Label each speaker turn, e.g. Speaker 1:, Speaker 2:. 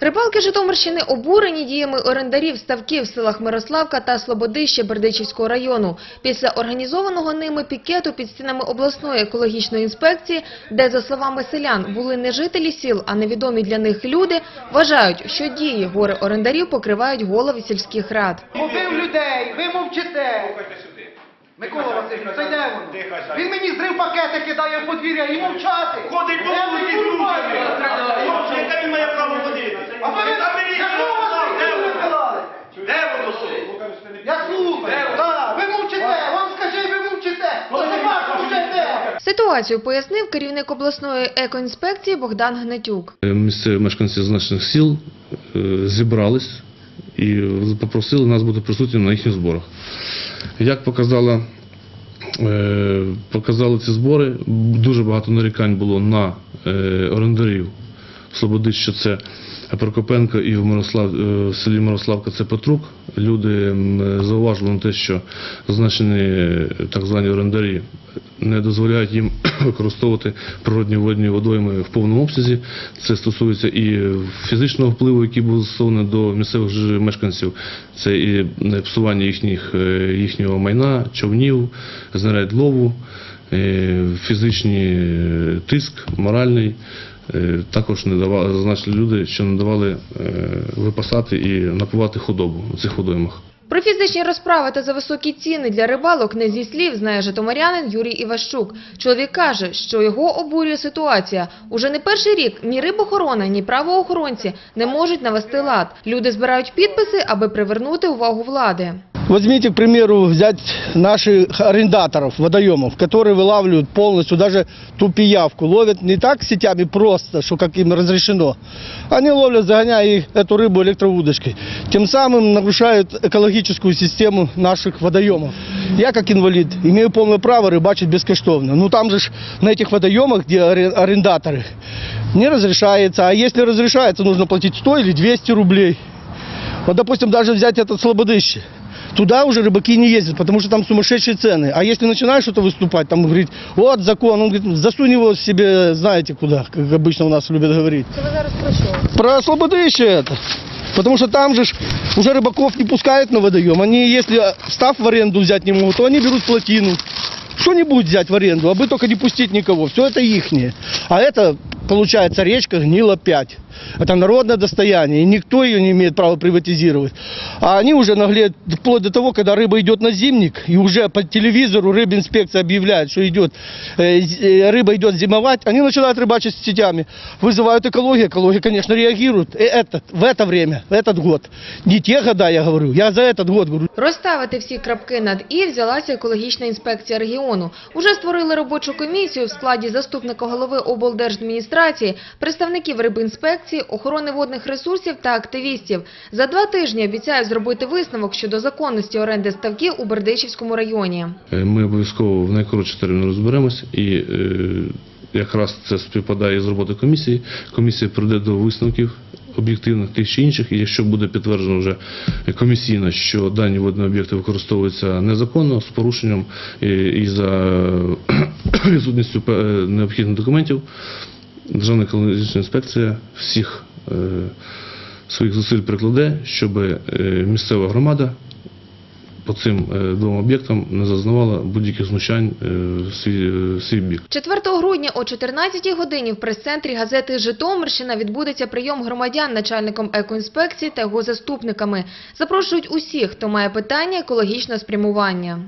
Speaker 1: Рибалки Житомирщини обурені діями орендарів ставків в селах Мирославка та Слободище Бердичівського району після організованого ними пікету під стінами обласної екологічної інспекції, де, за словами селян, були не жителі сіл, а невідомі для них люди, вважають, що дії гори орендарів покривають голови сільських рад.
Speaker 2: Побив людей, ви мовчите. Микола Васильович, це де воно? Він мені зрив пакети кидає в подвір'я і мовчати.
Speaker 3: Ходить по вулиці яке він має право водити?
Speaker 2: А ви
Speaker 3: Та мені
Speaker 2: якого
Speaker 3: де
Speaker 2: ви
Speaker 3: воно? що?
Speaker 2: Я слухаю. Так, ви мовчите, вам скажи, ви мовчите. То собака вже де?
Speaker 1: Ситуацію пояснив керівник обласної екоінспекції Богдан Гнатюк.
Speaker 4: Е, Місцеві мешканці значних сіл е, зібрались і попросили нас бути присутніми на їхніх зборах. Як показала, е, показали ці збори, дуже багато нарікань було на орендарів що це Прокопенко і в, Мирослав, е, в селі Мирославка це Петрук. Люди зауважили на те, що зазначені так звані орендарі не дозволяють їм використовувати природні водні водойми в повному обсязі. Це стосується і фізичного впливу, який був застосований до місцевих мешканців. Це і псування їхніх, е, їхнього майна, човнів, знарядь лову, фізичний е, тиск, моральний. Е, Також не давали, зазначили люди, що не давали е, випасати і напувати худобу у цих водоймах.
Speaker 1: Про фізичні розправи та за високі ціни для рибалок не зі слів знає житомирянин Юрій Іващук. Чоловік каже, що його обурює ситуація. Уже не перший рік ні рибохорона, ні правоохоронці не можуть навести лад. Люди збирають підписи, аби привернути увагу влади.
Speaker 5: Возьмите, к примеру, взять наших арендаторов, водоемов, которые вылавливают полностью даже ту пиявку. Ловят не так сетями просто, что как им разрешено. Они ловят, загоняя их, эту рыбу электроудочкой. Тем самым нарушают экологическую систему наших водоемов. Я, как инвалид, имею полное право рыбачить бескоштовно. Ну там же на этих водоемах, где аре- арендаторы, не разрешается. А если разрешается, нужно платить 100 или 200 рублей. Вот, допустим, даже взять этот слободыще. Туда уже рыбаки не ездят, потому что там сумасшедшие цены. А если начинаешь что-то выступать, там говорить, вот закон, он говорит, засунь его себе, знаете куда, как обычно у нас любят говорить.
Speaker 1: Це ви зараз про що?
Speaker 5: Про это. Потому что там же ж уже рыбаков не пускают на водоем. Они, если став в аренду взять не могут, то они берут плотину. Что-нибудь взять в аренду, а бы только не пустить никого. Все это ихнее. А это, получается, речка гнила 5. Это народное достояние, и никто ее не имеет права приватизировать. А они уже наглеют вплоть до того, когда рыба идет на зимник, и уже по телевизору рыбинспекция объявляет, что идет, э, з- э, рыба идет зимовать, они начинают рыбачить с сетями. Вызывают экологию, экология, конечно, реагирует. И этот, в это время, в этот год. Не те года, я говорю, я за этот год говорю.
Speaker 1: Розставити всі крапки над «і» взялася екологічна інспекція регіону. Уже створили робочу комісію в складі заступника голови облдержадміністрації, представників рибінспекції, охорони водних ресурсів та активістів. За два тижні обіцяють зробити висновок щодо законності оренди ставків у Бердичівському районі.
Speaker 4: Е, Ми обов'язково в найкоротші терміни розберемось і е, якраз це співпадає з роботою комісії. Комісія прийде до висновків об'єктивних тих чи інших, і якщо буде підтверджено вже комісійно, що дані водні об'єкти використовуються незаконно з порушенням і, і за відсутністю е, необхідних документів, Державна екологічна інспекція всіх е, своїх зусиль прикладе, щоб е, місцева громада по цим е, двом об'єктам не зазнавала будь-яких знущань в свій бік.
Speaker 1: 4 грудня о 14 годині в прес-центрі газети «Житомирщина» відбудеться прийом громадян начальником екоінспекції та його заступниками. Запрошують усіх, хто має питання екологічного спрямування.